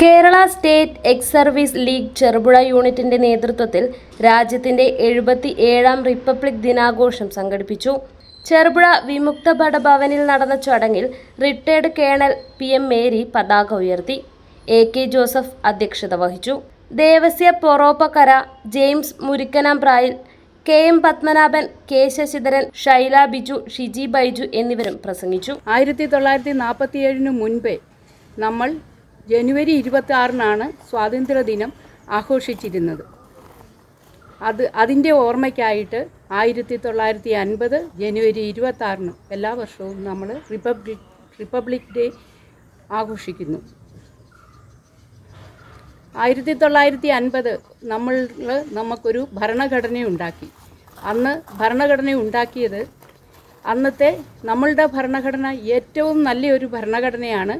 Kerala state ex service league Cherupuzha യൂണിറ്റിന്റെ നേതൃത്വത്തിൽ രാജ്യത്തിന്റെ എഴുപത്തി ഏഴാം റിപ്പബ്ലിക് ദിനാഘോഷം സംഘടിപ്പിച്ചു. ചെറുപുഴ വിമുക്ത ഭടഭവനിൽ നടന്ന ചടങ്ങിൽ retired colonel P M Mary പതാക ഉയർത്തി. എ കെ ജോസഫ് അധ്യക്ഷത വഹിച്ചു. Devasya Poroppakkara James Murikkanamprayil K M Padmanabhan K Sasidharan Shaila Biju Shiji Baiju എന്നിവരും പ്രസംഗിച്ചു. ആയിരത്തി തൊള്ളായിരത്തി നാൽപ്പത്തിയേഴിന് മുൻപേ നമ്മൾ ജനുവരി ഇരുപത്തി ആറിനാണ് സ്വാതന്ത്ര്യദിനം ആഘോഷിച്ചിരുന്നത്. അത് അതിന്റെ ഓർമ്മയ്ക്കായിട്ട് ആയിരത്തി തൊള്ളായിരത്തി അൻപത് ജനുവരി ഇരുപത്തി എല്ലാ വർഷവും നമ്മൾ റിപ്പബ്ലിക് റിപ്പബ്ലിക് ഡേ ആഘോഷിക്കുന്നു. ആയിരത്തി തൊള്ളായിരത്തി അൻപത് നമ്മൾ നമുക്കൊരു ഭരണഘടന ഉണ്ടാക്കി. അന്ന് ഭരണഘടന ഉണ്ടാക്കിയത് അന്നത്തെ നമ്മളുടെ ഭരണഘടന ഏറ്റവും നല്ലൊരു ഭരണഘടനയാണ്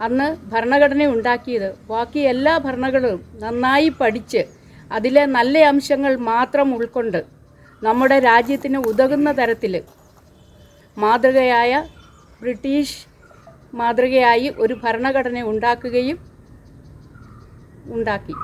അന്ന് ഭരണഘടന ഉണ്ടാക്കിയത്. ബാക്കി എല്ലാ ഭരണഘടനയും നന്നായി പഠിച്ച് അതിലെ നല്ല അംശങ്ങൾ മാത്രം ഉൾക്കൊണ്ട് നമ്മുടെ രാജ്യത്തിന് ഉതകുന്ന തരത്തിൽ മാതൃകയായ ബ്രിട്ടീഷ് മാതൃകയായി ഒരു ഭരണഘടന ഉണ്ടാക്കുകയും ഉണ്ടാക്കി.